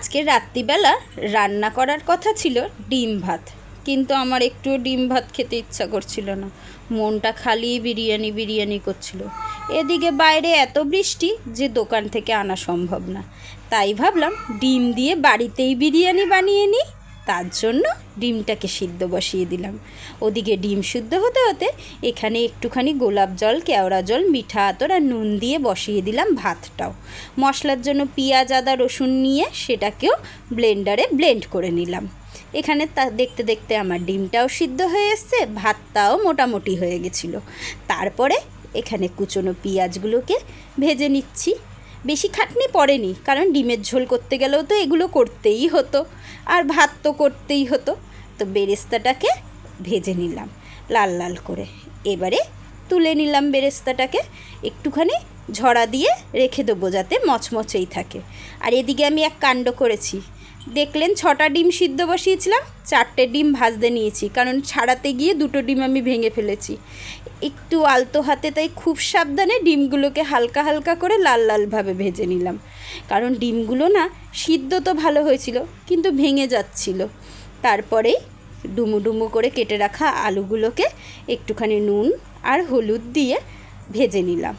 আজকে রাত্রিবেলা রান্না করার কথা ছিল ডিম ভাত। কিন্তু আমার একটু ডিম ভাত খেতে ইচ্ছা করছিল না। মনটা খালি বিরিয়ানি বিরিয়ানি করছিল। এদিকে বাইরে এত বৃষ্টি যে দোকান থেকে আনা সম্ভব না। তাই ভাবলাম ডিম দিয়ে বাড়িতেই বিরিয়ানি বানিয়ে নিই। তার জন্য ডিমটাকে সিদ্ধ বসিয়ে দিলাম। ওদিকে ডিম সিদ্ধ হতে হতে এখানে একটুখানি গোলাপ জল, কেওড়া জল, মিঠা আতর আর নুন দিয়ে বসিয়ে দিলাম ভাতটাও। মশলার জন্য পেঁয়াজ, আদা, রসুন নিয়ে সেটাকেও ব্লেন্ডারে ব্লেন্ড করে নিলাম। এখানে তা দেখতে দেখতে আমার ডিমটাও সিদ্ধ হয়ে এসছে, ভাতটাও মোটামুটি হয়ে গেছিল। তারপরে এখানে কুচনো পেঁয়াজগুলোকে ভেজে নিচ্ছি। বেশি খাটনি পড়েনি, কারণ ডিমের ঝোল করতে গেলেও তো এগুলো করতেই হতো, আর ভাত তো করতেই হতো। তো বেরেস্তাটাকে ভেজে নিলাম লাল লাল করে। এবারে তুলে নিলাম বেরেস্তাটাকে, একটুখানি ঝরা দিয়ে রেখে দেবো যাতে মচমচেই থাকে। আর এদিকে আমি এক কাণ্ড করেছি দেখলেন ছটা ডিম সিদ্ধ বসিয়েছিলাম, চারটে ডিম ভাজতে নিয়েছি, কারণ ছাড়াতে গিয়ে দুটো ডিম আমি ভেঙে ফেলেছি। একটু আলতো হাতে তাই খুব সাবধানে ডিমগুলোকে হালকা হালকা করে লাল লালভাবে ভেজে নিলাম। কারণ ডিমগুলো না সিদ্ধ তো ভালো হয়েছিল, কিন্তু ভেঙে যাচ্ছিল। তারপরেই ডুমু ডুমু করে কেটে রাখা আলুগুলোকে একটুখানি নুন আর হলুদ দিয়ে ভেজে নিলাম।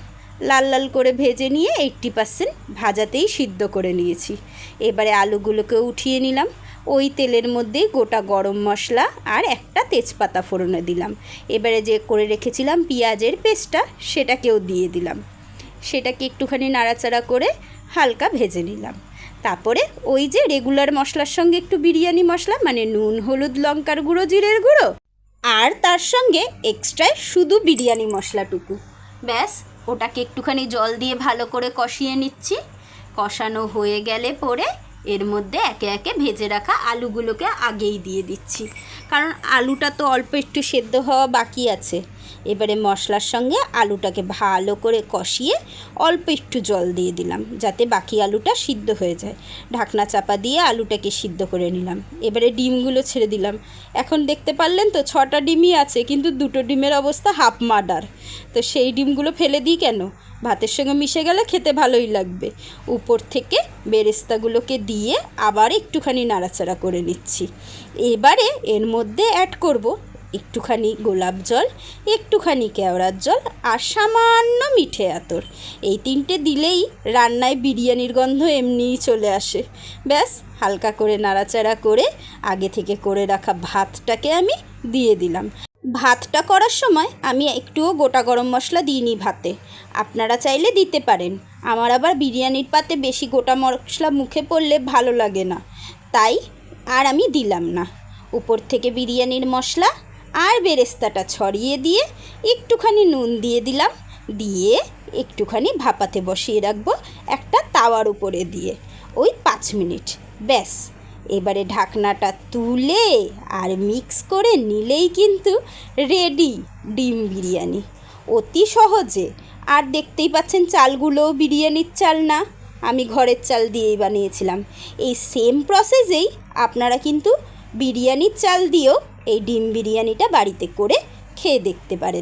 লাল লাল করে ভেজে নিয়ে এইট্টি পার্সেন্ট ভাজাতেই সিদ্ধ করে নিয়েছি। এবারে আলুগুলোকে উঠিয়ে নিলাম। ওই তেলের মধ্যেই গোটা গরম মশলা আর একটা তেজপাতা ফোড়নে দিলাম। এবারে যে করে রেখেছিলাম পেঁয়াজের পেস্টটা, সেটাকেও দিয়ে দিলাম। সেটাকে একটুখানি নাড়াচাড়া করে হালকা ভেজে নিলাম। তারপরে ওই যে রেগুলার মশলার সঙ্গে একটু বিরিয়ানি মশলা মানে নুন, হলুদ, লঙ্কার গুঁড়ো, জিরের গুঁড়ো, আর তার সঙ্গে এক্সট্রায় শুধু বিরিয়ানি মশলাটুকু। ব্যাস ওটাকে একটুখানি জল দিয়ে ভালো করে কষিয়ে নিচ্ছি। কষানো হয়ে গেলে পরে এর মধ্যে একে একে ভেজে রাখা আলুগুলোকে আগেই দিয়ে দিচ্ছি। কারণ আলুটা তো অল্প একটু সেদ্ধ হওয়া বাকি আছে। এবারে মশলার সঙ্গে আলুটাকে ভালো করে কষিয়ে অল্প একটু জল দিয়ে দিলাম, যাতে বাকি আলুটা সিদ্ধ হয়ে যায়। ঢাকনা চাপা দিয়ে আলুটাকে সিদ্ধ করে নিলাম। এবারে ডিমগুলো ছেড়ে দিলাম। এখন দেখতে পারলেন তো ছটা ডিমই আছে, কিন্তু দুটো ডিমের অবস্থা হাফ মার্ডার। তো সেই ডিমগুলো ফেলে দিই কেন? ভাতের সঙ্গে মিশে গেলে খেতে ভালোই লাগবে। উপর থেকে বেরেস্তাগুলোকে দিয়ে আবার একটুখানি নাড়াচাড়া করে নিচ্ছি। এবারে এর মধ্যে অ্যাড করব একটুখানি গোলাপ জল, একটুখানি কেওড়ার জল আর সামান্য মিঠে আতর। এই তিনটে দিলেই রান্নায় বিরিয়ানির গন্ধ এমনিই চলে আসে। ব্যাস, হালকা করে নাড়াচাড়া করে আগে থেকে করে রাখা ভাতটাকে আমি দিয়ে দিলাম। ভাতটা করার সময় আমি একটুও গোটা গরম মশলা দিইনি ভাতে। আপনারা চাইলে দিতে পারেন। আমার আবার বিরিয়ানির পাতে বেশি গোটা মশলা মুখে পড়লে ভালো লাগে না। তাই আর আমি দিলাম না। উপর থেকে বিরিয়ানির মশলা আর বেরেস্তাটা ছড়িয়ে দিয়ে একটুখানি নুন দিয়ে দিলাম। দিয়ে একটুখানি ভাপাতে বসিয়ে রাখব একটা তাওয়ার উপরে দিয়ে। ওই পাঁচ মিনিট। ব্যাস। এবারে ঢাকনাটা তুলে আর মিক্স করে নিলেই কিন্তু রেডি ডিম বিরিয়ানি। অতি সহজে। আর দেখতেই পাচ্ছেন চালগুলোও বিরিয়ানির চাল না। আমি ঘরের চাল দিয়েই বানিয়েছিলাম। এই সেম প্রসেসেই আপনারা কিন্তু বিরিয়ানির চাল দিয়েও এই ডিম বিরিয়ানিটা বাড়িতে করে খেয়ে দেখতে পারেন।